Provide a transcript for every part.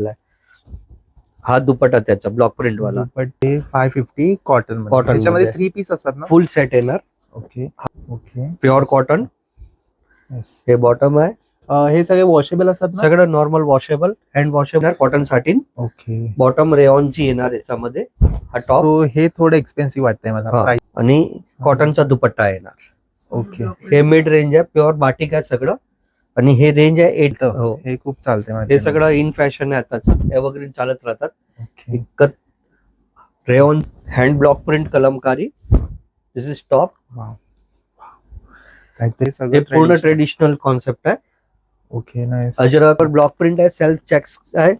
आहे हा दुपट्टा त्याचा ब्लॉक प्रिंट वाला. दुपट्टे फाय फिफ्टी कॉटन Cotton त्याच्यामध्ये मध्ये. थ्री पीस असतात ना? फुल सेट येणार okay okay pure cotton Yes. हे बॉटम आहे. अं, हे सगळे वॉशेबल असतात ना? सगळं normal washable hand washable cotton satin okay bottom रेऑनची येणार याच्यामध्ये. हा टॉप सो हे थोडं एक्सपेन्सिव्ह वाटतंय मला. हा. प्राइस आणि कॉटनचा दुपट्टा येणार. ओके हे मिड रेंज आहे प्युअर बाटिक आहे सगळं. आणि हे रेंज आहे एट हो. हे खूप चालतंय हे सगळं इन फॅशन आहे आता. एव्हरग्रीन चालत राहतात. Rayon hand block print kalamkari. This is top काहीतरी सगळं पूर्ण ट्रेडिशनल कॉन्सेप्ट आहे. ओके नाईस अजरावर ब्लॉक प्रिंट आहे सेल्फ चेक्स आहे.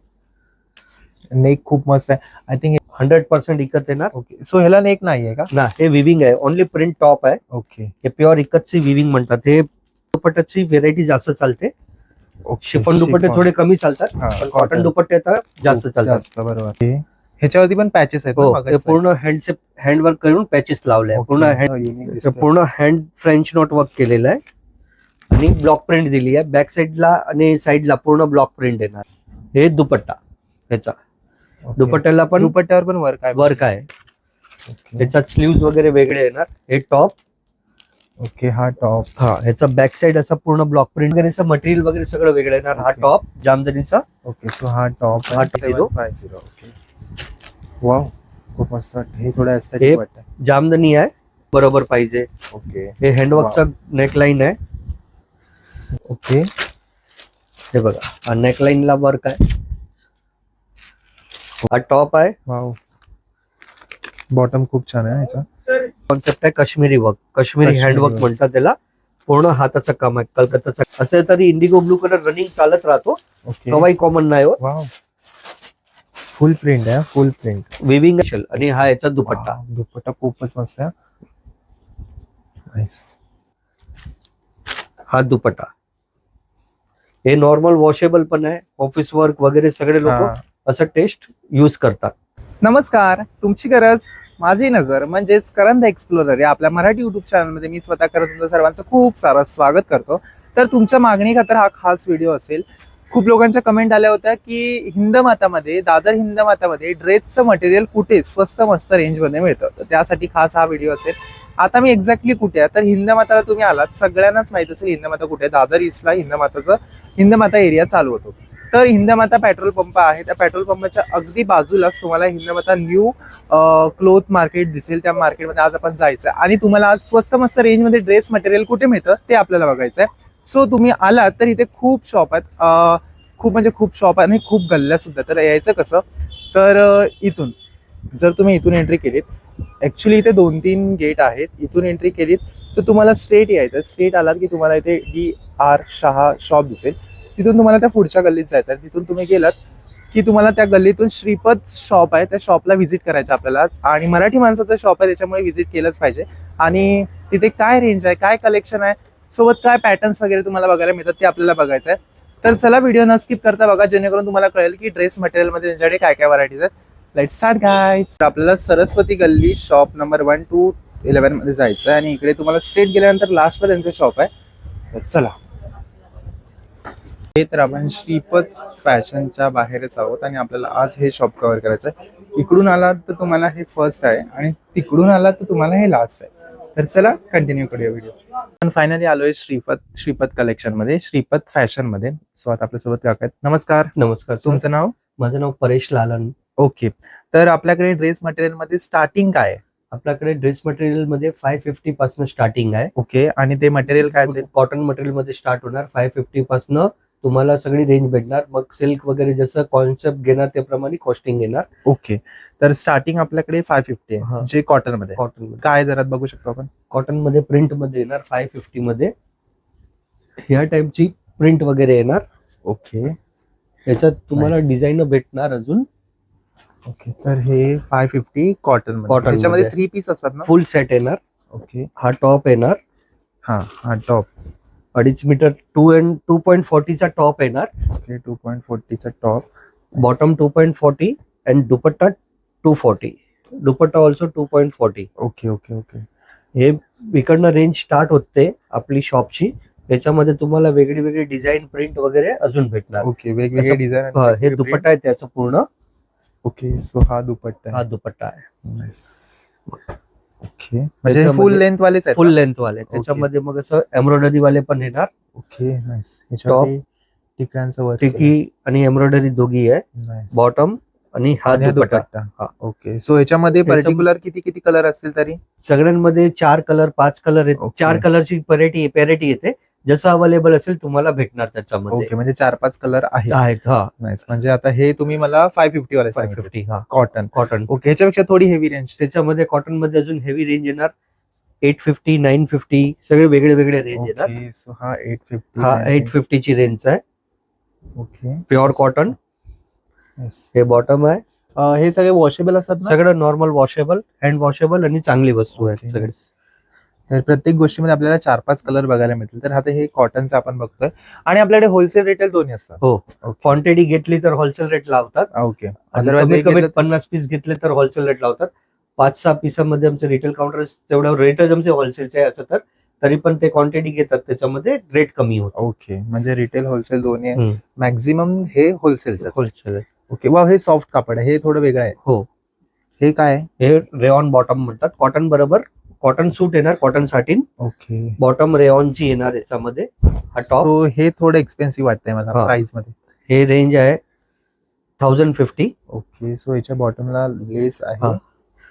नेक खूप मस्त आहे. I think hundred percent ikat येणार. ओके सो ह्याला नेक नाहीये का? ना हे विविंग आहे. ओनली प्रिंट टॉप आहे. ओके हे प्युअर इकतची विविंग म्हणतात. हे दुपट्ट्याची व्हेरायटी जास्त चालते शिफॉन दुपट्टे थोडे कमी चालतात हा, पण cotton. कॉटन दुपट्टे आता जास्त चालतात जास्त बरोबर हे- ह्याच्यावरती पण पॅचेस आहेत हो हे मगाचं? पूर्ण हँडचे हँडवर्क करून पॅचेस लावले आहे. पूर्ण हँड. पूर्ण हँड फ्रेंच नोट वर्क केलेलं आहे आणि ब्लॉक प्रिंट दिली आहे बॅक साईडला आणि साईडला पूर्ण ब्लॉक प्रिंट येणार हे दुपट्टा ह्याचा. दुपट्ट्याला पण दुपट्ट्यावर पण वर्क आहे वर्क आहे Okay. त्याच्यात स्लीव्ह वगैरे वेगळे येणार हे टॉप ओके हा टॉप हा ह्याचा बॅक साईड असा पूर्ण ब्लॉक प्रिंट वगैरे मटेरियल वगैरे सगळं वेगळं येणार हा. टॉप जामदनीचा ओके सो हा टॉप हा zero. ओके वाव खूप मस्त हे थोडं हे- ऍस्थेटिक वाटतं. जामदनी आहे. बरोबर पाहिजे. ओके हे हँडवर्कचा नेकलाईन आहे. ओके हे बघा हा नेकलाईनला वर्क आहे. हा टॉप आहे. वाव बॉटम खूप छान आहे ह्याचा कॉन्सेप्ट आहे काश्मीरी वर्क काश्मीरी हँडवर्क. म्हणतात त्याला. पूर्ण हाताचं काम आहे कलकत्ताचा. असं तरी इंडिगो ब्लू कलर रनिंग चालत राहतो. कवाई कॉमन नाही वाव फुल प्रिंट आहे फुल प्रिंट विविंग आणि हा याचा दुपट्टा. दुपट्टा खूपच मस्त आहे. हा दुपट्टा. हे नॉर्मल वॉशेबल पण आहे. ऑफिस वर्क वगैरे सगळे लोक असं टेस्ट युज करतात. नमस्कार. तुमची गरज? माझी नजर म्हणजेच करंद एक्सप्लोरर या आपल्या मराठी युट्यूब चॅनलमध्ये मी स्वतः करत तुमचं सर्वांचं खूप सारं स्वागत करतो. तर तुमच्या मागणी खातर हा खास व्हिडिओ असेल. खूप लोकांच्या कमेंट आल्या होत्या की हिंदमातामध्ये दादर हिंदमातामध्ये ड्रेसचं मटेरियल कुठे स्वस्त मस्त रेंजमध्ये मिळतं? तर त्यासाठी खास हा व्हिडिओ असेल. आता मी एक्झॅक्टली कुठे आहे? तर हिंदमाताला तुम्ही आलात. सगळ्यांनाच माहीत असेल हिंदमाता कुठे आहे. दादर ईस्टला हिंदमाताचं हिंदमाता एरिया चालू होतो. तर हिंदमाता पेट्रोल पंप आहे. त्या पेट्रोल पंपाच्या अगदी बाजूलाच तुम्हाला हिंदमाता न्यू क्लोथ मार्केट दिसेल. त्या मार्केटमध्ये आज आपण जायचं आणि तुम्हाला आज स्वस्त मस्त रेंजमध्ये ड्रेस मटेरियल कुठे मिळतं ते आपल्याला बघायचं आहे सो तुम्ही आलात तर इथे खूप शॉप आहेत. खूप म्हणजे खूप शॉप आहे आणि खूप गल्ल्या सुद्धा तर यायचं कसं? तर इथून जर तुम्ही इथून एंट्री केलीत ॲक्च्युली इथे दोन तीन गेट आहेत. इथून एंट्री केलीत तर तुम्हाला स्ट्रेट यायचं स्ट्रेट आलात की तुम्हाला इथे डी आर शहा शॉप दिसेल. तिथून तुम्हाला त्या पुढच्या गल्लीत जायचं आहे. तिथून तुम्ही गेलात की तुम्हाला त्या गल्लीतून श्रीपद शॉप आहे. त्या शॉपला व्हिजिट करायचं आपल्याला. आणि मराठी माणसाचं शॉप आहे त्याच्यामुळे व्हिजिट केलंच पाहिजे. आणि तिथे काय रेंज आहे काय कलेक्शन आहे? सोबत काय पॅटर्न्स वगैरे तुम्हाला बघायला मिळतात ते आपल्याला बघायचं आहे. तर चला व्हिडिओ न स्किप करता बघा जेणेकरून तुम्हाला कळेल की ड्रेस मटेरियलमध्ये त्यांच्याकडे काय काय व्हरायटीज आहेत. लाइट स्टार्ट गाय आपल्याला Saraswati Galli shop number one two इलेव्हनमध्ये जायचं आहे. आणि इकडे तुम्हाला स्ट्रेट गेल्यानंतर लास्टला त्यांचं शॉप आहे. तर चला. हे तर आपण श्रीपद फॅशनच्या बाहेरच आहोत आणि आपल्याला आज हे शॉप कव्हर करायचं आहे इकडून आलात तर तुम्हाला हे फर्स्ट आहे आणि तिकडून आलात तर तुम्हाला हे लास्ट आहे. तर चला कंटिन्यू करूया व्हिडिओ आपण फायनली आलोय श्रीपद श्रीपद कलेक्शनमध्ये श्रीपद फॅशनमध्ये सो आता आपल्यासोबत काका आहेत. नमस्कार. नमस्कार. तुमचं नाव? माझं नाव परेश लालन. ओके तर आपल्याकडे ड्रेस मटेरियलमध्ये स्टार्टिंग काय आहे? आपल्याकडे ड्रेस मटेरियलमध्ये फाय फिफ्टी पासून स्टार्टिंग आहे. ओके आणि ते मटेरियल काय असेल? कॉटन मटेरियलमध्ये स्टार्ट होणार फाय फिफ्टी पासून तुम्हाला सगळी रेंज भेटणार. मग सिल्क वगैरे जसं कॉन्सेप्ट घेणार त्याप्रमाणे कॉस्टिंग येणार. ओके तर स्टार्टिंग आपल्याकडे फाय फिफ्टी हा. आहे जे कॉटनमध्ये. कॉटनमध्ये. काय दरात बघू शकतो आपण? कॉटनमध्ये प्रिंटमध्ये येणार फाय फिफ्टी मध्ये. ह्या टाईपची प्रिंट वगैरे येणार. ओके याच्यात तुम्हाला Nice. डिझाईन भेटणार अजून. ओके तर हे फाय फिफ्टी कॉटन Cotton त्याच्यामध्ये मध्ये. थ्री पीस असतात ना? फुल सेट येणार. ओके हा टॉप येणार. हा हा टॉप अडीच metre two and two point फोर्टीचा top येणार. Okay two point फोर्टीचा top bottom two point forty and dupatta two forty dupatta also two point forty okay okay okay हे इकडनं range start होते आपली शॉपची याच्यामध्ये तुम्हाला वेगळी वेगळी डिझाईन प्रिंट वगैरे अजून भेटणार. ओके वेगवेगळे डिझाईन हा, हे दुपट्टा आहे त्याचं पूर्ण. ओके सो हा दुपट्टा हा दुपट्टा आहे. ओके म्हणजे फुल लेंथ वालेच आहेत फुल लेंथ वाले त्याच्यामध्ये मग असं एम्ब्रॉयडरी वाले पण येणार. ओके नाईस टिकऱ्यांचं टिकी आणि एम्ब्रॉयडरी दोघी आहे. बॉटम आणि हा दुपट्टा. हा. ओके सो याच्यामध्ये याच्या- पर्टिक्युलर किती किती कलर असतील तरी? सगळ्यांमध्ये चार कलर पाच कलर. चार कलरची पॅरिटी पॅरिटी येते. जसं अवेलेबल असेल तुम्हाला भेटणार त्याच्यामध्ये. ओके म्हणजे चार पाच कलर आहेत. आहेत हा. नाईस म्हणजे आता हे तुम्ही मला फाय फिफ्टी वाले फाय फिफ्टी हा. कॉटन कॉटन ओके ह्याच्यापेक्षा थोडी हेवी रेंज त्याच्यामध्ये कॉटनमध्ये अजून हेवी रेंज येणार. एट फिफ्टी नाईन फिफ्टी सगळे वेगळे वेगळे रेंज येणार. ओके सो हा एट फिफ्टी हा एट फिफ्टीची रेंज आहे. ओके प्युअर कॉटन हे बॉटम आहे. हे सगळे वॉशेबल असतात ना? सगळं नॉर्मल वॉशेबल हँड वॉशेबल आणि चांगली वस्तू आहे Okay, सगळे. तर प्रत्येक गोष्टीमध्ये आपल्याला चार पाच कलर बघायला मिळतील. तर आता हे कॉटनचं आपण बघतोय. आणि आपल्याकडे होलसेल रिटेल दोन्ही असतात. हो. क्वांटिटी घेतली तर होलसेल रेट लावतात. ओके घेतलं- पन्नास पीस घेतले तर होलसेल रेट लावतात. पाच सहा पिसामध्ये आमचे रिटेल काउंटर तेवढं रेटच आमचे होलसेलचे आहे असं तर तरी पण ते क्वांटिटी घेतात. त्याच्यामध्ये रेट कमी होतो. ओके म्हणजे रिटेल होलसेल दोन्ही. मॅक्झिमम हे होलसेलचं होलसेल ओके वा हे सॉफ्ट कापड आहे. हे थोडं वेगळं आहे. हो. हे काय हे रेऑन बॉटम म्हणतात. कॉटन बरोबर कॉटन सूट येणार कॉटन साठीन ओके बॉटम रेऑनची येणार याच्यामध्ये हा टॉप सो हे थोडं एक्सपेन्सिव्ह वाटतंय मला हा. प्राइसमध्ये. हे रेंज आहे थाउजंड फिफ्टी ओके सो याच्या बॉटमला लेस आहे.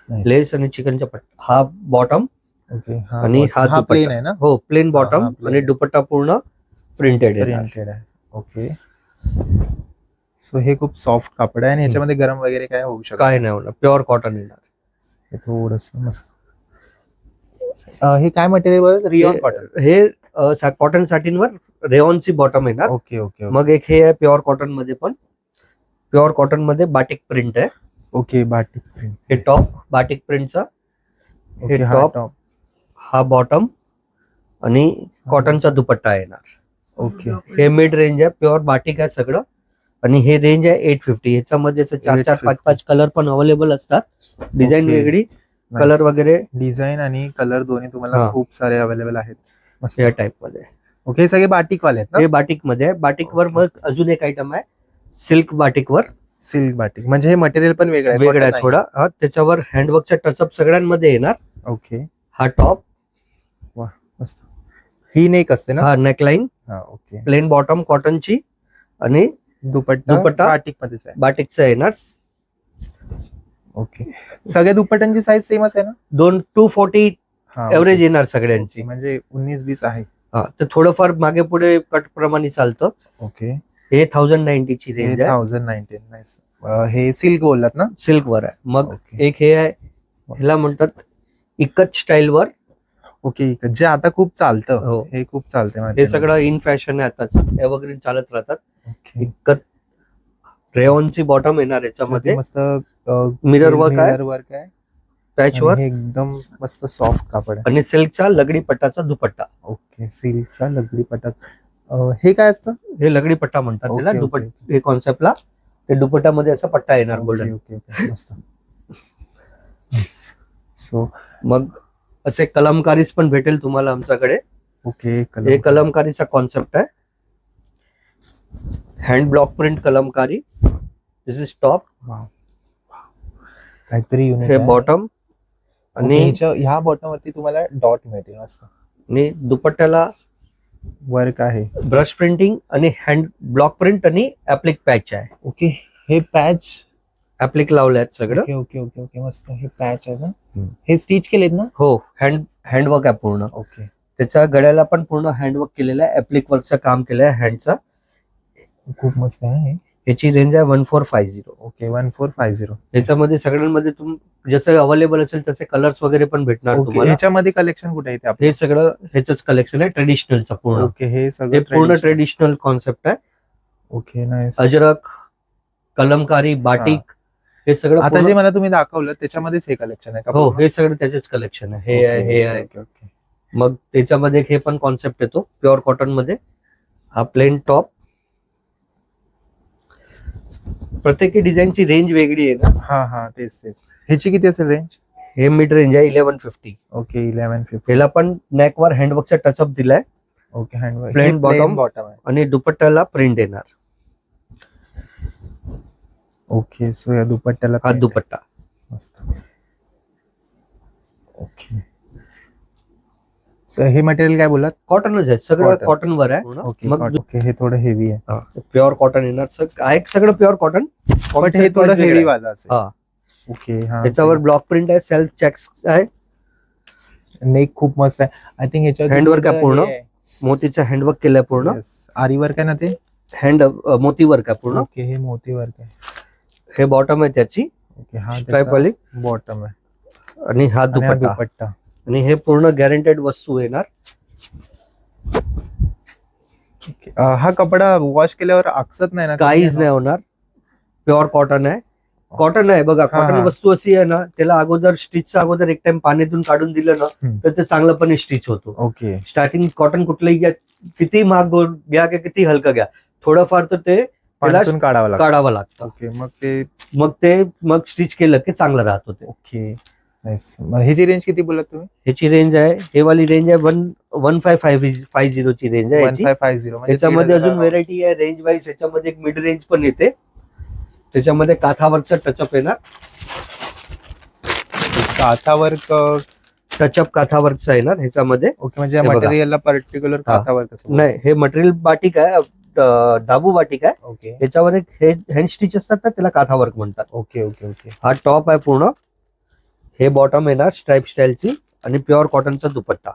Nice. लेस आणि चिकनच्या पट्टा हा बॉटम ओके हा आणि. हा हा दुपट्टा. प्लेन आहे ना? हो प्लेन बॉटम हा, plain. आणि. दुपट्टा पूर्ण प्रिंटेड येणार. प्रिंटेड आहे. ओके सो हे खूप सॉफ्ट कापड आहे आणि याच्यामध्ये गरम वगैरे काय होऊ शकत काय नाही होणार. प्युअर कॉटन येणार. थोडस मस्त. हे काय मटेरियल रिओन हे- कॉटन हे कॉटन साठींवर रेऑनची बॉटम येणार. ओके ओके मग एक हे आहे प्युअर कॉटनमध्ये पण. प्युअर कॉटनमध्ये बाटिक प्रिंट आहे. ओके बाटिक प्रिंट हे टॉप बाटिक प्रिंटचा हा. टॉप हा बॉटम आणि कॉटनचा दुपट्टा येणार. ओके हे मिड रेंज आहे प्युअर बाटिक आहे सगळं. आणि हे रेंज आहे एट फिफ्टी ह्याच्यामध्ये असं चार चार 850. पाच पाच कलर पण अवेलेबल असतात. डिझाईन. वेगळी. कलर वगैरे डिझाईन आणि कलर दोन्ही तुम्हाला हा. खूप सारे अवेलेबल आहेत. मस्त. या टाइपमध्ये. ओके हे सगळे बाटिक वाले आहेत हे बाटिकमध्ये बाटिक वर Okay. मग अजून एक आयटम आहे सिल्क बाटिक वर सिल्क बाटिक म्हणजे हे मटेरियल पण वेगळं आहे वेगळा आहे थोडा. हा त्याच्यावर हँडवर्कचा टचअप सगळ्यांमध्ये येणार. ओके हा टॉप मस्त. ही नेक असते ना? हा नेकलाईन हा ओके प्लेन बॉटम कॉटनची आणि दुपट्टा दुपट्टा? बाटिक मध्येच आहे. बाटिकचा येणार. ओके. सगळ्या दुपट्ट्यांची साईज सेमच आहे ना? दोन टू फोर्टी एव्हरेज. येणार सगळ्यांची. म्हणजे उन्नीस बीस आहे. हा तर थोडंफार मागे पुढे कट प्रमाणे चालतं. ओके. हे थाउजंड नाईन्टीची रेंज आहे. थाउजंड नाईन्टीन नाईस हे सिल्क बोललात ना? सिल्क वर आहे. मग एक हे आहे ह्याला म्हणतात इकत स्टाईल वर. ओके जे आता खूप चालतं. हो. हे खूप चालतंय हे. सगळं इन फॅशन आहे आता एव्हरग्रीन चालत राहतात. इकत रेऑनची बॉटम येणार याच्यामध्ये. मस्त मिरर वर्क आहे? मिरर वर्क आहे. पॅच वर आणि हे एकदम मस्त सॉफ्ट कापड आहे. आणि सिल्कचा लगडी पट्टाचा दुपट्टा. ओके सिल्कचा लगडी पटात अं, हे काय असतं? हे लगडी पट्टा म्हणतात त्याला. दुपट. हे कॉन्सेप्टला ते दुपट्टामध्ये असा पट्टा येणार गोल्डन ओके ओके. मस्त. सो मग असे कलमकारीज पण भेटेल तुम्हाला आमच्याकडे. ओके हे कलमकारीचा कॉन्सेप्ट आहे. Hand block print kalamkari. This is top काहीतरी युनिक हे बॉटम आणि ह्या बॉटम वरती तुम्हाला डॉट मिळतील मस्त. आणि दुपट्ट्याला वर्क आहे. ब्रश प्रिंटिंग आणि हँड ब्लॉक प्रिंट आणि ऍप्लिक पॅच आहे. ओके हे पॅच ऍप्लिक लावले आहेत सगळं. ओके ओके ओके ओके मस्त. हे पॅच आहे ना. हे स्टिच केलेत ना? हो हँड हँडवर्क आहे पूर्ण. ओके त्याच्या गळ्याला पण पूर्ण हँडवर्क केलेलं आहे. ऍप्लिक वर्कचं काम केलं आहे हँडचा खूप मस्त आहे. याची रेंज आहे one four five zero okay one four five zero याच्यामध्ये सगळ्यांमध्ये तुम जसं अवेलेबल असेल तसे कलर्स वगैरे पण भेटणार तुम्हाला. ह्याच्यामध्ये कलेक्शन कुठे येते आपलं? हे सगळं ह्याच कलेक्शन आहे ट्रेडिशनलचं पूर्ण. ओके हे हे सगळं पूर्ण traditional. ट्रेडिशनल कॉन्सेप्ट आहे. Okay nice ajrak kalamkari batik हे. सगळं आता पूर्ण- जे मला तुम्ही दाखवलं त्याच्यामध्येच हे कलेक्शन आहे का हो पूर्ण? हे सगळं त्याचेच कलेक्शन आहे. हे आहे ओके, हे ओके, आहे ओके, ओके. मग त्याच्यामध्ये हे पण कॉन्सेप्ट येतो प्युअर कॉटनमध्ये. हा प्लेन टॉप प्रत्येकी डिझाईनची रेंज वेगळी आहे ना? हा हा तेच तेच. ह्याची किती असेल रेंज हे मिड रेंज आहे eleven fifty okay eleven fifty ह्याला पण neck वर हँडवर्कचा टचअप दिलाय. Okay hand Plain bottom. Bottom आहे. आणि दुपट्ट्याला प्रिंट येणार. ओके सो या दुपट्ट्याला हा. दुपट्टा. मस्त. ओके. हे मटेरियल काय बोलात कॉटनच आहे. सगळं Cotton. कॉटन वर आहे ओके मग ओके हे थोडं हेवी आहे. प्युअर कॉटन येणार सग- आहे सगळं प्युअर कॉटन बट हे थोडं हेवी वाला असेल. हा. ओके हा. त्याच्यावर ब्लॉक प्रिंट आहे सेल्फ चेक्स आहे. नेक खूप मस्त आहे. आय थिंक याच्यावर Handwork आहे पूर्ण? मोतीचं हँडवर्क केलंय पूर्ण. आरी वर्क आहे ना ते? हँड मोती वर्क आहे पूर्ण? ओके हे मोती वर्क आहे हे बॉटम आहे त्याची. ओके हा स्ट्राईप वाली. बॉटम आहे. आणि हा आणि हा दुपट्टा. दुपट्टा. आणि हे पूर्ण गॅरंटेड वस्तू येणार. हा कपडा वॉश केल्यावर आकसत नाही ना? काहीच नाही होणार. प्युअर कॉटन आहे. कॉटन आहे बघा. कॉटन. वस्तू अशी आहे ना त्याला अगोदर स्टिचचं अगोदर एक टाइम पाण्यातून काढून दिलं ना. तर ते चांगलंपणे स्टिच होतो. ओके. स्टार्टिंग कॉटन कुठलंही घ्या किती महाग घ्या की किती हलकं घ्या थोडंफार तर ते काढावं लागतं. काढावं लागतं. ओके मग ते मग ते मग स्टिच केलं की चांगलं राहत होते ओके. नाईस मग ह्याची रेंज किती बोलत तुम्ही? ह्याची रेंज आहे हे वाली रेंज आहे one one five five five झिरोची range आहे वन याची फाय फाय झिरो त्याच्यामध्ये अजून व्हेरायटी आहे रेंज वाईज याच्यामध्ये एक मिड रेंज पण येते. त्याच्यामध्ये काथावरचं टचअप येणार काथा वर्क टचअप काथावरचं येणार ह्याच्यामध्ये? ओके म्हणजे हे बघा. मटेरियलला पर्टिक्युलर हा. काथा वर्क असं नाही हे मटेरियल बाटिक आहे अं, डाबू बाटिक आहे. ओके त्याच्यावर एक हे हँड स्टिच असतात ना त्याला काथा वर्क म्हणतात. ओके ओके ओके हा टॉप आहे पूर्ण. हे बॉटम येणार स्ट्राईप स्टाईलची आणि प्युअर कॉटनचा दुपट्टा.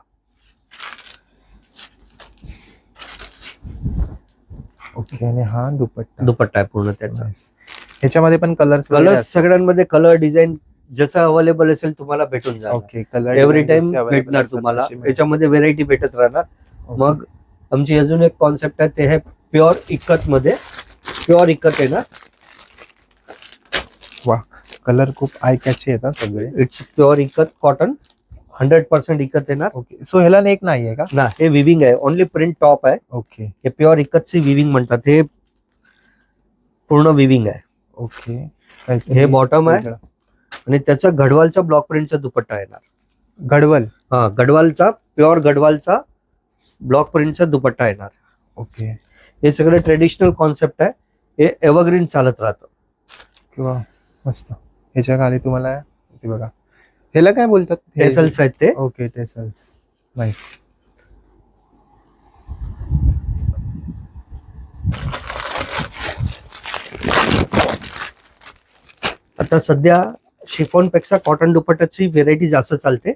ओके आणि हा दुपट्टा. दुपट्टा आहे पूर्ण त्याचा. ह्याच्यामध्ये पण कलर्स कलर सगळ्यांमध्ये कलर डिझाईन जसं अवेलेबल असेल तुम्हाला भेटून जाईल ओके कलर एव्हरी टाइम भेटणार तुम्हाला. याच्यामध्ये व्हेरायटी भेटत राहणार. मग आमची अजून एक कॉन्सेप्ट आहे ते आहे प्युअर इकत मध्ये प्युअर इकत आहे ना? कलर खूप आय कॅची येतात सगळे. It's pure ikat cotton hundred percent ikat येणार. ओके सो ह्याला नेक नाहीये का? ना हे विविंग आहे. ओनली प्रिंट टॉप आहे. ओके हे प्युअर इकतची विविंग म्हणतात. हे पूर्ण विविंग आहे. ओके हे bottom आहे. आणि त्याचा गढवालचा ब्लॉक प्रिंटचा दुपट्टा येणार. गडवल हा गढवालचा प्युअर गढवालचा ब्लॉक प्रिंटचा दुपट्टा येणार. ओके हे सगळं ट्रेडिशनल कॉन्सेप्ट आहे. हे एव्हरग्रीन चालत राहतं. किंवा मस्त. ह्याच्या खाली तुम्हाला ते बघा. ह्याला काय बोलतात? टेसल्स आहेत ते. ओके टेसल्स नाईस आता सध्या शिफॉनपेक्षा कॉटन दुपट्ट्याची व्हेरायटी जास्त चालते.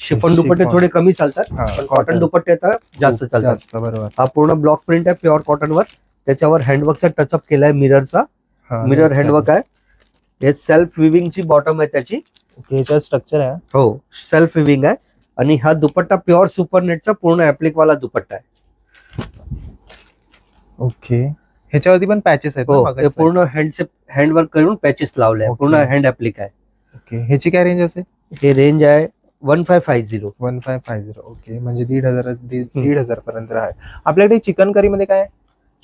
शिफॉन दुपट्टे थोडे कमी चालतात पण कॉटन दुपट्टे आता जास्त चालतात. बरोबर. हा पूर्ण ब्लॉक प्रिंट आहे प्युअर कॉटनवर त्याच्यावर हँडवर्कचा टचअप केलाय मिररचा हा, मिरर. हँडवर्क आहे. हे सेल्फ विविंगची बॉटम आहे त्याची. ओके स्ट्रक्चर आहे. हो सेल्फ विविंग आहे. आणि हा दुपट्टा प्युअर सुपरनेटचा पूर्ण ऍप्लिक वाला दुपट्टा आहे. ओके ह्याच्यावरती पण पॅचेस आहेत हो पूर्ण हँडचे हँडवर्क करून पॅचेस लावले. पूर्ण हँड ऍप्लिक आहे. ओके ह्याची काय रेंज असेल? हे रेंज आहे one five five zero one five five zero okay म्हणजे दीड हजार दीड हजार पर्यंत आहे. आपल्याकडे चिकन करी मध्ये काय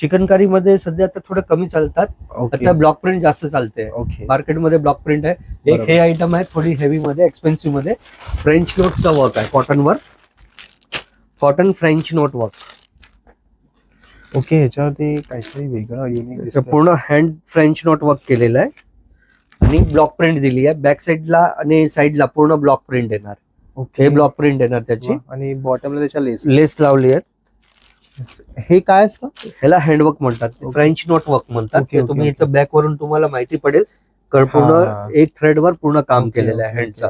चिकन कारी मध्ये सध्या आता थोडं कमी चालतात. आता ब्लॉक प्रिंट जास्त चालते ओके. मार्केटमध्ये ब्लॉक प्रिंट आहे. एक. हे आयटम आहे थोडी हेवी मध्ये एक्सपेन्सिव्हमध्ये. फ्रेंच नोटचा वर्क आहे कॉटनवर cotton French knot work okay ह्याच्यावरती काहीतरी वेगळं युनिक पूर्ण हँड फ्रेंच नोट वर्क केलेलं आहे. आणि ब्लॉक प्रिंट दिली आहे. बॅक साईडला आणि साईडला पूर्ण ब्लॉक प्रिंट येणार. ओके. हे ब्लॉक प्रिंट येणार त्याची. आणि बॉटमला त्याच्या लेस लेस लावली आहेत. हे काय असतं? ह्याला हँडवर्क म्हणतात. फ्रेंच नोट वर्क म्हणतात. ते okay, तुम्ही. याचं बॅक वरून तुम्हाला माहिती पडेल. पूर्ण एक थ्रेड वर पूर्ण काम केलेलं आहे हँडचा.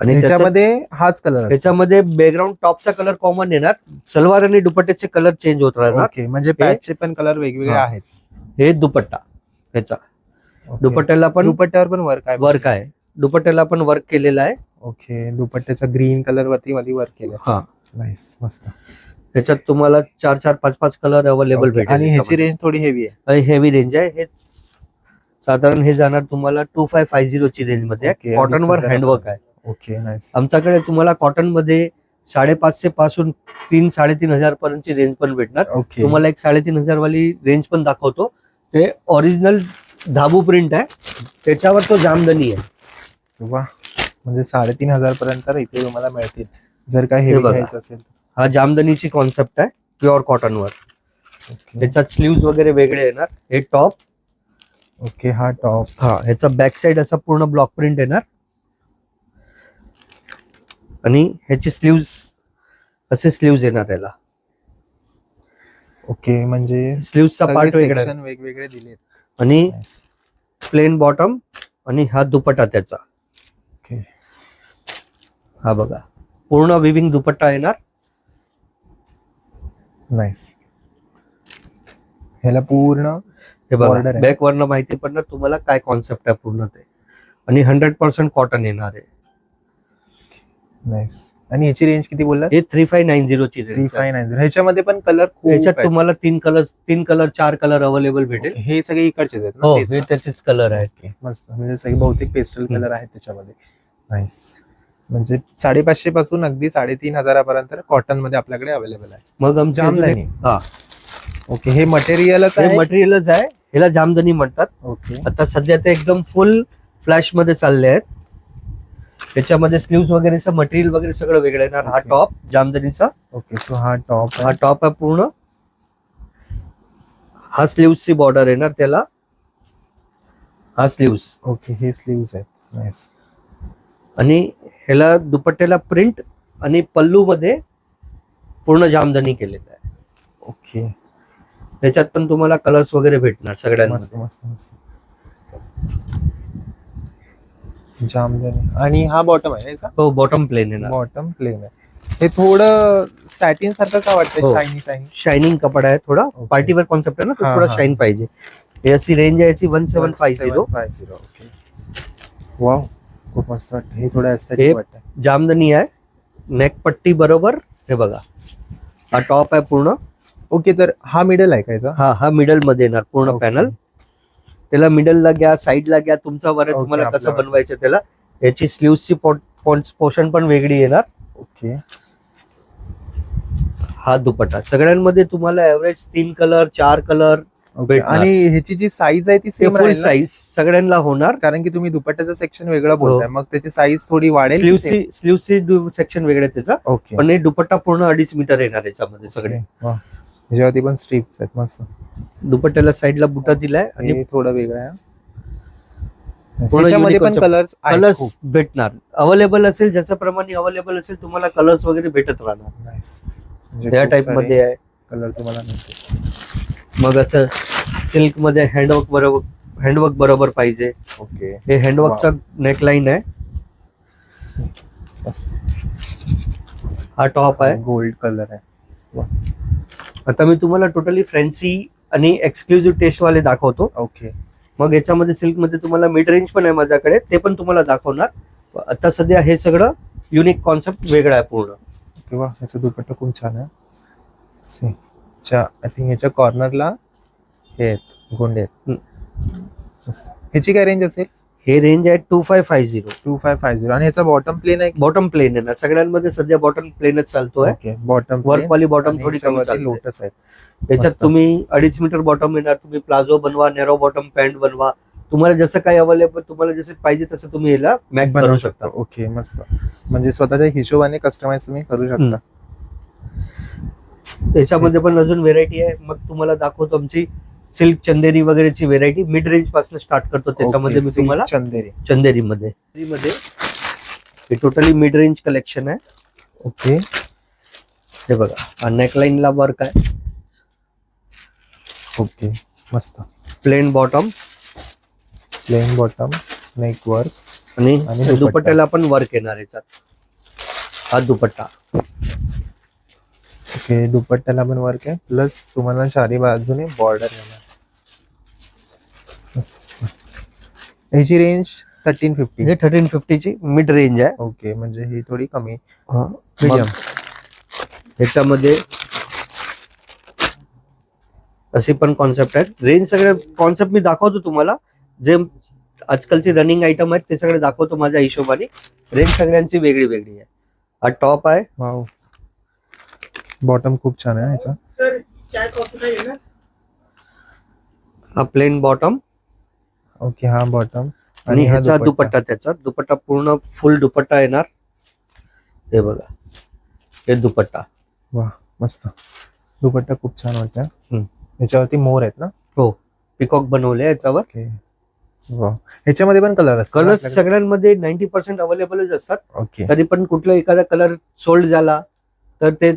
आणि त्याच्यामध्ये हाच कलर त्याच्यामध्ये बॅकग्राऊंड टॉपचा कलर कॉमन येणार. सलवार आणि दुपट्ट्याचे कलर चेंज होत राहणार. ओके म्हणजे पॅचचे पण कलर वेगवेगळे. आहेत. हे दुपट्टा ह्याचा. दुपट्ट्याला पण दुपट्ट्यावर पण वर्क आहे. वर्क आहे. दुपट्ट्याला पण वर्क केलेलं आहे. ओके दुपट्ट्याचा ग्रीन कलर वरती मध्ये वर्क केलं. हा. नाईस मस्त. त्याच्यात तुम्हाला चार चार पाच पाच कलर अवेलेबल. भेटेल आणि ह्याची. रेंज थोडी हेवी आहे. आणि हेवी रेंज आहे. हे साधारण हे जाणार तुम्हाला टू फाय फाय झिरो ची रेंजमध्ये कॉटन वर हँडवर्क आहे. ओके आमच्याकडे तुम्हाला कॉटनमध्ये साडेपाचशे पासून तीन साडेतीन हजार पर्यंतची रेंज पण भेटणार. तुम्हाला एक साडेतीन हजार वाली रेंज पण दाखवतो. ते ओरिजिनल धाबू प्रिंट आहे. त्याच्यावर तो जामदनी आहे. वा म्हणजे साडेतीन हजार पर्यंत इथे तुम्हाला मिळतील. जर काय हे हेवी बघा. घ्यायचं असेल हा जामदनीची कॉन्सेप्ट आहे प्युअर कॉटनवर त्याच्यात स्लीव्ह वगैरे वेगळे येणार. हे टॉप ओके हा टॉप हा ह्याचा बॅक साइड असा पूर्ण ब्लॉक प्रिंट येणार. आणि ह्याची स्लीव्ह असे स्लीव्ह येणार याला. ओके म्हणजे स्लीव्हचा पार्ट वेगळा. वेगवेगळे दिलेत. आणि. प्लेन बॉटम आणि हा दुपट्टा त्याचा. ओके हा बघा. पूर्ण विविंग दुपट्टा येणार. नाईस ह्याला पूर्ण हे Border बघा आहे. बॅक वरनं माहिती पडणार तुम्हाला काय कॉन्सेप्ट आहे पूर्ण ते? आणि हंड्रेड पर्सेंट कॉटन येणार आहे. नाईस आणि याची रेंज किती बोललात? हे थ्री फाय नाईन झिरोची थ्री फाय नाईन ह्याच्यामध्ये पण कलर याच्यात तुम्हाला तीन कलर तीन कलर चार कलर अवेलेबल भेटेल. हे सगळे इकडचेच आहेत ना हो तेच. हे ना? त्याचेच कलर आहेत. ओके मस्त. म्हणजे सगळे बहुतेक पेस्टल. कलर आहेत त्याच्यामध्ये. नाईस म्हणजे साडेपाचशे पासून अगदी साडेतीन हजारापर्यंत कॉटनमध्ये आपल्याकडे अवेलेबल आहे. मग आमचे जामदानी. हा. ओके हे मटेरियलच हे आहे. मटेरियलच आहे. ह्याला जामदनी म्हणतात. ओके आता सध्या ते एकदम फुल फ्लॅशमध्ये चालले आहेत. त्याच्यामध्ये स्लीव्ह वगैरेचं मटेरियल वगैरे सगळं वेगळं येणार. हा. टॉप जामदनीचा ओके सो हा टॉप हा टॉप आहे पूर्ण. हा स्लीव्हची बॉर्डर येणार त्याला. हा स्लीव्ह ओके हे स्लीव्स आहेत. आणि ह्याला दुपट्ट्याला प्रिंट आणि पल्लू मध्ये पूर्ण जामदनी केलेलं आहे. ओके. त्याच्यात पण तुम्हाला कलर्स वगैरे भेटणार सगळ्यांमध्ये. मस्त मस्त मस्त. जामदानी आणि हा बॉटम आहे याचा हो बॉटम प्लेन येणार बॉटम प्लेन आहे. हे थोडं सॅटिन सारखं का वाटतं हो. शायनी शायनी शायनिंग कपडा आहे थोडा. Okay. पार्टीवर कॉन्सेप्ट आहे ना हा, थोडा हा. शाईन पाहिजे. हे अशी रेंज आहे याची one seven five zero okay wow खूप मस्त वाटतं. हे थोडं हे- वाटतं. जामदनी आहे. नेक पट्टी बरोबर. हे बघा. हा टॉप आहे पूर्ण. ओके तर हा मिडल आहे का याचा? हा हा मिडलमध्ये येणार पूर्ण Okay. पॅनल त्याला मिडलला घ्या साईडला घ्या. तुमचा वर आहे, Okay, तुम्हाला कसं आपल्यावर. बनवायचं त्याला. याची स्लीव्हची पोर्शन पण वेगळी येणार. ओके हा दुपट्टा. सगळ्यांमध्ये तुम्हाला एव्हरेज तीन कलर चार कलर भेटणार. आणि ह्याची जी साईज आहे ती सेम फुल? साईज सगळ्यांना होणार. कारण की तुम्ही दुपट्ट्याचं सेक्शन वेगळं बोलताय. हो. मग त्याची साईज थोडी वाढेल? स्लीव्हची स्लीव्हची सेक्शन वेगळे आहे त्याचा. ओके. पण हे दुपट्टा पूर्ण अडीच मीटर येणार याच्यामध्ये सगळे. ह्याच्यावरती पण स्ट्रिप्स आहेत मस्त. दुपट्ट्याला साईडला बुटा दिलाय आणि थोडं वेगळं आहे. पूर्ण ह्याच्यामध्ये unique पण concept. कलर्स कलर्स भेटणार. अवेलेबल असेल ज्याच्याप्रमाणे अवेलेबल असेल तुम्हाला कलर्स वगैरे भेटत राहणार. या टाइपमध्ये आहे. कलर तुम्हाला मग असं सिल्कमध्ये हँडवर्क बरोबर हँडवर्क बरोबर पाहिजे. ओके. हे हँडवर्कचा नेकलाईन आहे. हा टॉप आहे. गोल्ड कलर आहे. आता मी तुम्हाला टोटली फ्रेन्सी आणि एक्सक्लुझिव्ह टेस्ट वाले दाखवतो. ओके. मग याच्यामध्ये सिल्कमध्ये तुम्हाला मिड रेंज पण आहे माझ्याकडे. ते पण तुम्हाला दाखवणार. आता सध्या हे सगळं युनिक कॉन्सेप्ट वेगळं आहे पूर्ण. किंवा ह्याचा दुपट्टा खूप छान आहे. आय थिंक याच्या कॉर्नरला हे आहेत गोंडे आहेत. मस्त. ह्याची काय रेंज असेल? हे रेंज आहे two five five zero two five five zero आणि ह्याचा बॉटम प्लेन आहे? बॉटम प्लेन आहे ना. सगळ्यांमध्ये सध्या बॉटम प्लेनच चालतोय. ओके बॉटम वर्क वाली बॉटम थोडी कमी चालते लोटस आहे त्याच्यात मस्त. तुम्ही अडीच मीटर बॉटम येणार तुम्ही प्लाझो बनवा नेरो बॉटम पॅन्ट बनवा. तुम्हाला जसं काही अवेलेबल तुम्हाला जसं पाहिजे तसं तुम्ही याला मॅच बनवू शकता. ओके मस्त. म्हणजे स्वतःच्या हिशोबाने कस्टमाइज तुम्ही करू शकता. त्याच्यामध्ये पण अजून व्हेरायटी आहे. मग तुम्हाला दाखवतो आमची सिल्क चंदेरी वगैरेची व्हेरायटी मिड रेंजपासून स्टार्ट करतो त्याच्यामध्ये मी तुम्हाला चंदेरी. चंदेरी मध्ये मध्ये हे टोटली मिड रेंज कलेक्शन आहे. ओके हे बघा हा नेकलाईनला वर्क आहे. ओके मस्त. Plain bottom plain bottom neck work आणि आणि दुपट्टा. दुपट्ट्याला पण वर्क येणार याच्यात. हा दुपट्टा. ओके दुपट्ट्याला पण वर्क आहे. प्लस तुम्हाला चारी बाजूने बॉर्डर येणार. ह्याची रेंज थर्टीन फिफ्टी हे थर्टीन फिफ्टीची मिड रेंज आहे. ओके म्हणजे ही थोडी कमी. हा. मीडियम ह्याच्यामध्ये अशी पण कॉन्सेप्ट आहेत रेंज सगळे कॉन्सेप्ट मी दाखवतो तुम्हाला. जे आजकालचे रनिंग आयटम आहेत ते सगळे दाखवतो माझ्या हिशोबाने. रेंज सगळ्यांची वेगळी वेगळी आहे. हा टॉप आहे. बॉटम खूप छान आहे ह्याचा हा प्लेन बॉटम ओके हा बॉटम आणि ह्याचा दुपट्टा. त्याचा. दुपट्टा पूर्ण फुल दुपट्टा येणार. हे बघा. हे दुपट्टा. मस्त. दुपट्टा खूप छान वाटतं हम्म. याच्यावरती मोर आहेत ना? पिकॉक बनवले याच्यावर. वा ह्याच्यामध्ये पण कलर असतात कलर? सगळ्यांमध्ये नाईन्टी पर्सेंट अवेलेबलच असतात. ओके तरी पण कुठला एखादा कलर सोल्ड झाला तर ते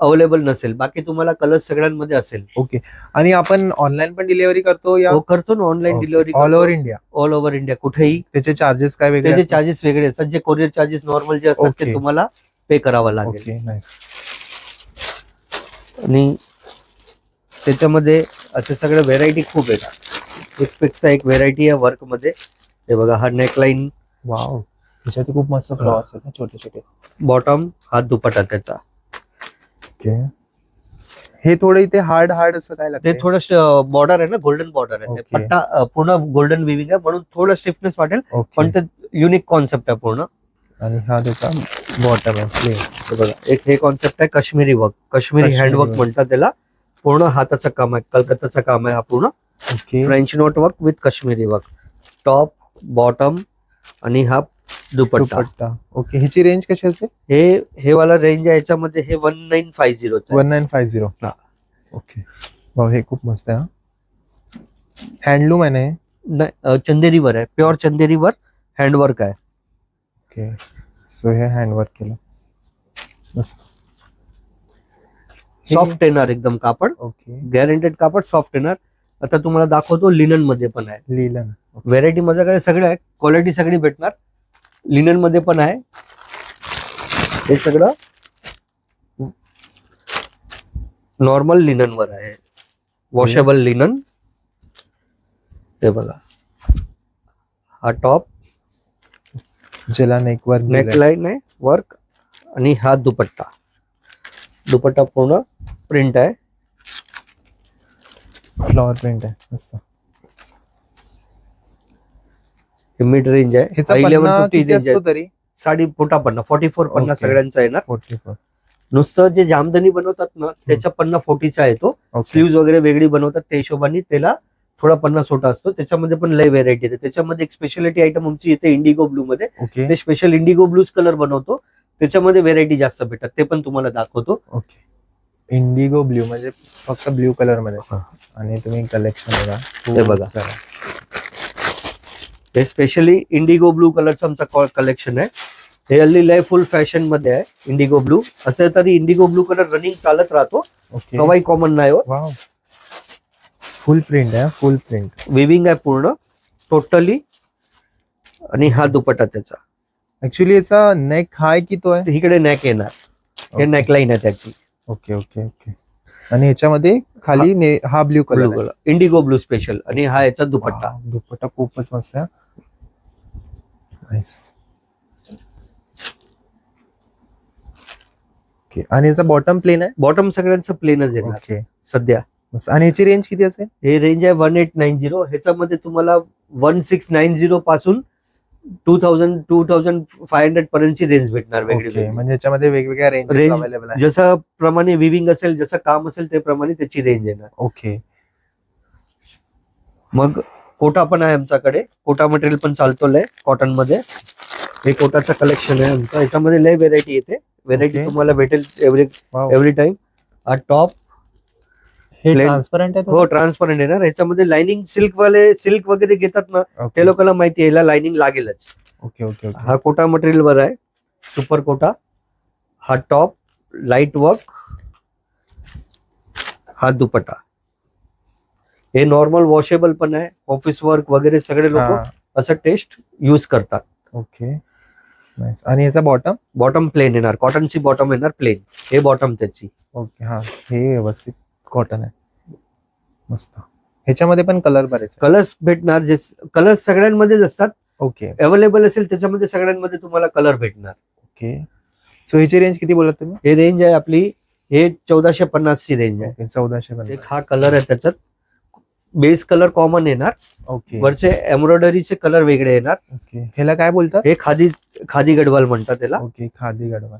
अवेलेबल नसेल. बाकी तुम्हाला कलर सगळ्यांमध्ये असेल. ओके. आणि आपण ऑनलाईन पण डिलिव्हरी करतो या? हो करतो ना online delivery all over India all over India कुठेही. त्याचे चार्जेस काय वेगळे त्याचे असतात? चार्जेस वेगळे असतात. जे कोरिअर चार्जेस नॉर्मल जे असतात Okay. ते तुम्हाला पे करावं लागेल. ओके आणि त्याच्यामध्ये असे सगळे व्हेरायटी खूप येतात एक पेक्षा एक व्हेरायटी आहे वर्कमध्ये हे बघा हा नेकलाईन वाव ह्याच्यावरती खूप मस्त फ्लॉवर्स आहेत ना छोटे छोटे बॉटम हा दुपट्टा त्याचा. ओके. हे थोडं इथे हार्ड हार्ड असं काय ते लागतं थोडं बॉर्डर आहे ना गोल्डन बॉर्डर आहे. ते Okay. पट्टा पूर्ण गोल्डन विविंग आहे म्हणून थोडं स्टिफनेस वाटेल ओके. पण ते युनिक कॉन्सेप्ट आहे पूर्ण. आणि हा त्याचा बॉटम आहे प्लेन हे बघा एक हे कॉन्सेप्ट आहे Kashmiri work Kashmiri Kashmiri handwork work. म्हणतात त्याला. पूर्ण हाताचं काम आहे कलकत्ताचं काम आहे हा पूर्ण. Okay. French note work with Kashmiri work top bottom आणि हा दुपट्टा. दुपट्टा. ओके ह्याची रेंज कशी असेल? हे हे वाला रेंज आहे याच्यामध्ये हे one nine five zero one nine five zero हा. ओके. हे खूप मस्त आहे हँडलूम आहे ना हे? चंदेरीवर आहे. प्युअर चंदेरीवर हँडवर्क आहे. ओके. सो हे हँडवर्क केलं. मस्त. हे- सॉफ्ट येणार एकदम कापड. ओके. गॅरंटेड कापड सॉफ्ट येणार आता तुम्हाला दाखवतो लिननमध्ये पण आहे. लिहिलं व्हेरायटी माझ्याकडे सगळे आहे. क्वालिटी सगळी भेटणार. लिननमध्ये पण आहे. हे सगळं नॉर्मल लिनन वर आहे. वॉशेबल लिनन ते बघा. हा टॉप ज्याला नेकवर नेकलाईन आहे वर्क आणि हा दुपट्टा. दुपट्टा पूर्ण प्रिंट आहे. फ्लॉवर प्रिंट आहे. मस्त. मिड रेंज आहे. ह्याचा इलेव्हन पन्ना फिफ्टी किती रेंज असतो आहे तरी? साडी पोटा पन्ना फॉर्टी फोर पन्ना Okay. सगळ्यांचा येणार फोर्टी फोर नुसतं जे जामदनी बनवतात ना त्याच्या पन्ना फोर्टीचा येतो ओके स्लीव्ह वगैरे वेगळी बनवतात त्या हिशोबाने त्याला थोडा पन्नास सोटा असतो. त्याच्यामध्ये पण लय व्हेरायटी येते. त्याच्यामध्ये एक स्पेशालिटी आयटम आमची येते इंडिगो ब्लू मध्ये. ओके ते स्पेशल इंडिगो ब्लूज कलर बनवतो. त्याच्यामध्ये व्हेरायटी जास्त भेटतात. ते पण तुम्हाला दाखवतो. ओके इंडिगो ब्ल्यू म्हणजे फक्त ब्ल्यू कलरमध्ये. हा. आणि तुम्ही कलेक्शन बघा. हे बघा. हे स्पेशली इंडिगो ब्लू कलरचं आमचा कलेक्शन आहे. हे हल्ली लय फुल फॅशनमध्ये आहे इंडिगो ब्लू असं तरी इंडिगो ब्लू कलर रनिंग चालत राहतो. कवाई कॉमन नाही हो वाव फुल प्रिंट आहे फुल प्रिंट विविंग आहे पूर्ण टोटली आणि हा दुपट्टा त्याचा. ऍक्च्युली याचा नेक हाय की तो आहे? इकडे नॅक येणार. हे नेकलाईन आहे त्याची. ओके ओके ओके आणि याच्यामध्ये खाली ने- हा blue blue colour colour indigo blue special आणि हा याचा दुपट्टा. दुपट्टा खूपच मस्त आहे. आणि याचा बॉटम प्लेन आहे? बॉटम सगळ्यांचं प्लेनच येणार. ओके सध्या. मस्त. आणि याची रेंज किती असेल? हे रेंज आहे वन एट नाईन झिरो ह्याच्यामध्ये तुम्हाला वन सिक्स नाईन झिरो पासून two thousand two thousand five hundred पर्यंतची रेंज भेटणार वेगळी वेगळी. म्हणजे याच्यामध्ये वेगवेगळ्या रेंज Range अवेलेबल आहे जसं प्रमाणे विविंग असेल जसं काम असेल ते प्रमाणे त्याची रेंज येणार. ओके मग कोटा पण आहे आमच्याकडे. कोटा मटेरियल पण चालतो लय कॉटनमध्ये हे कोटाचं कलेक्शन आहे आमचं. याच्यामध्ये लय व्हेरायटी येते. Variety Okay. तुम्हाला भेटेल एव्हरी वाव. एव्हरी टाइम हा टॉप हे ट्रान्सपरंट आहे हो ट्रान्सपरंट येणार ह्याच्यामध्ये लाइनिंग सिल्क वाले सिल्क वगैरे घेतात ना ते लोकांना माहिती आहे याला लाइनिंग लागेलच. ओके ओके ओके हा कोटा मटेरियल वर आहे. सुपर कोटा. हा टॉप लाइट वर्क हा दुपट्टा. हे नॉर्मल वॉशेबल पण आहे. ऑफिस वर्क वगैरे सगळे लोक असं टेस्ट युज करतात. ओके आणि याचा बॉटम बॉटम प्लेन येणार. कॉटनची बॉटम येणार प्लेन हे बॉटम त्याची. ओके हा. हे व्यवस्थित. कॉटन आहे. मस्त. ह्याच्यामध्ये पण कलर बरेच कलर्स भेटणार जे कलर्स सगळ्यांमध्येच असतात. ओके अवेलेबल असेल त्याच्यामध्ये सगळ्यांमध्ये तुम्हाला कलर भेटणार. ओके सो ह्याची रेंज किती बोलत तुम्ही? हे रेंज आहे आपली हे चौदाशे पन्नास ची रेंज आहे चौदाशे एक पन्नास हा कलर आहे त्याच्यात. बेस कलर कॉमन येणार. ओके वरचे एम्ब्रॉयडरीचे कलर वेगळे येणार. ओके ह्याला काय बोलतात? हे खादी खादी गडवाल म्हणतात त्याला. ओके खादी गडवाल.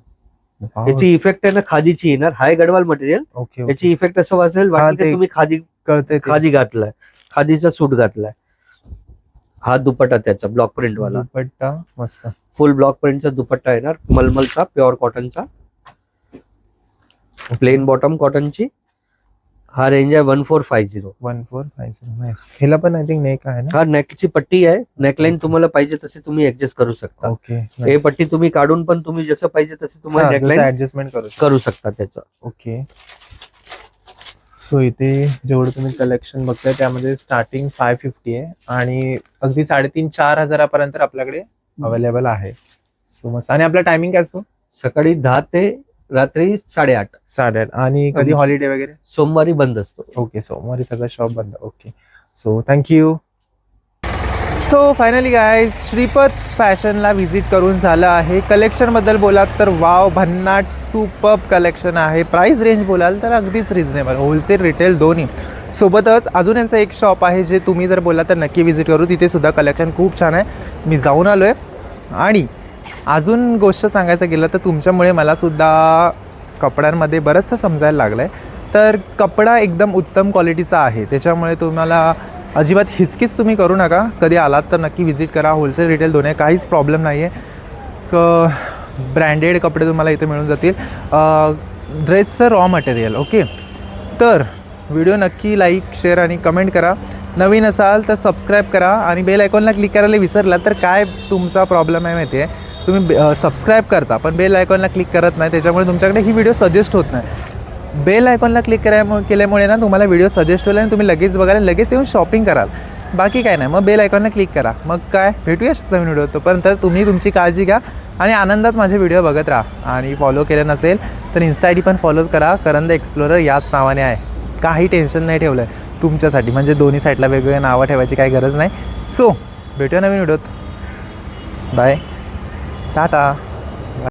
याची इफेक्ट आहे ना खादीची येणार. हाय गडवाल मटेरियल याची इफेक्ट असं वाचेल वाटेल तुम्ही खादी कळतंय ते. खादी घातलाय. खादीचा सूट घातलाय. हा दुपट्टा त्याचा ब्लॉक प्रिंट वाला. दुपट्टा मस्त. फुल ब्लॉक प्रिंटचा दुपट्टा येणार. मलमलचा प्युअर कॉटनचा प्लेन बॉटम कॉटनची हा रेंज आहे one four five zero one four five zero ह्याला पण आय थिंक नेक आहे ना? हा नेकची पट्टी आहे. नेकलाईन तुम्हाला पाहिजे तशी तुम्ही ऍडजस्ट करू शकता. ओके हे पट्टी तुम्ही काढून पण तुम्ही जसं पाहिजे तसे तुम्हाला नेकलाईन ऍडजस्टमेंट करू शकता. त्याचं. ओके सो इथे जेवढं तुम्ही कलेक्शन बघताय त्यामध्ये स्टार्टिंग फाय फिफ्टी आहे आणि अगदी साडेतीन चार हजारापर्यंत आपल्याकडे अवेलेबल आहे. सो मस्त. आणि आपला टायमिंग काय असतो? सकाळी दहा ते रात्री साडेआठ. साडेआठ. आणि कधी. हॉलिडे वगैरे? सोमवारी बंद असतो. ओके सोमवारी सगळं शॉप बंद. Okay so thank you so finally गाय श्रीपत फॅशनला व्हिजिट करून झालं आहे. कलेक्शनबद्दल बोलात तर वाव भन्नाट सुपर्ब कलेक्शन आहे. प्राईस रेंज बोलाल तर अगदीच रिझनेबल होलसेल रिटेल दोन्ही. सोबतच अजून यांचं एक शॉप आहे जे तुम्ही जर बोला तर नक्की व्हिजिट करू. तिथे सुद्धा कलेक्शन खूप छान आहे. मी जाऊन आलो आहे आणि अजून गोष्ट सांगायचं गेलं तर तुमच्यामुळे मलासुद्धा कपड्यांमध्ये बरंचसं समजायला लागलं आहे तर कपडा एकदम उत्तम क्वालिटीचा आहे. त्याच्यामुळे तुम्हाला अजिबात हिचकीच तुम्ही करू नका. कधी आलात तर नक्की व्हिजिट करा. होलसेल रिटेल दोन्ही काहीच प्रॉब्लेम नाही आहे क ब्रँडेड कपडे तुम्हाला इथे मिळून जातील. ड्रेसचं रॉ मटेरियल ओके तर व्हिडिओ नक्की लाईक शेअर आणि कमेंट करा. नवीन असाल तर सबस्क्राईब करा आणि बेल आयकॉनला क्लिक करायला विसरला तर काय तुमचा प्रॉब्लेम आहे माहिती आहे तुम्ही सबस्क्राईब करता पण बेल आयकॉनला क्लिक करत नाही त्याच्यामुळे तुमच्याकडे ही व्हिडिओ सजेस्ट होत नाही. बेल आयकॉनला क्लिक करायमुळे केल्यामुळे ना तुम्हाला व्हिडिओ सजेस्ट होईल आणि तुम्ही लगेच बघायला लगेच येऊन शॉपिंग कराल. बाकी काय नाही मग बेल आयकॉनला क्लिक करा. मग काय? भेटूया नवीन व्हिडिओ तोपर्यंत तुम्ही तुमची काळजी घ्या आणि आनंदात माझे व्हिडिओ बघत राहा. आणि फॉलो केलं नसेल तर इन्स्टा आय डी पण फॉलो करा. करंद एक्सप्लोरर याच नावाने आहे. काही टेन्शन नाही ठेवलं आहे तुमच्यासाठी. म्हणजे दोन्ही साईडला वेगवेगळे नावं ठेवायची काही गरज नाही. सो भेटूया नवीन व्हिडिओत बाय 哒哒。